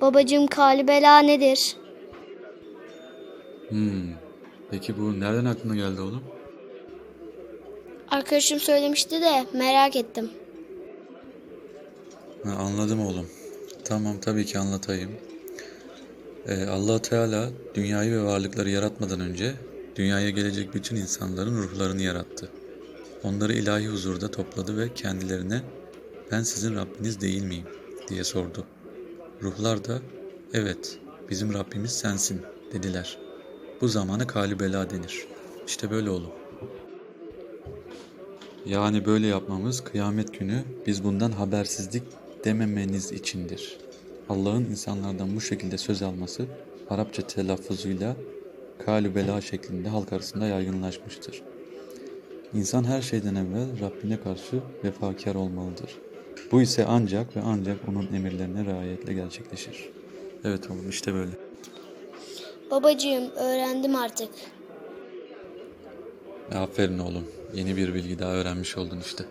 Babacığım kalibela nedir? Hmm. Peki bu nereden aklına geldi oğlum? Arkadaşım söylemişti de merak ettim. Ha, anladım oğlum. Tamam tabii ki anlatayım. Ee, allah Teala dünyayı ve varlıkları yaratmadan önce dünyaya gelecek bütün insanların ruhlarını yarattı. Onları ilahi huzurda topladı ve kendilerine ben sizin Rabbiniz değil miyim diye sordu. Ruhlar da evet bizim Rabbimiz sensin dediler. Bu zamanı kalibela denir. İşte böyle oğlum. Yani böyle yapmamız kıyamet günü biz bundan habersizlik dememeniz içindir. Allah'ın insanlardan bu şekilde söz alması Arapça telaffuzuyla kalübela şeklinde halk arasında yaygınlaşmıştır. İnsan her şeyden evvel Rabbine karşı vefakar olmalıdır. Bu ise ancak ve ancak onun emirlerine riayetle gerçekleşir. Evet oğlum işte böyle. Babacığım öğrendim artık. Aferin oğlum. Yeni bir bilgi daha öğrenmiş oldun işte.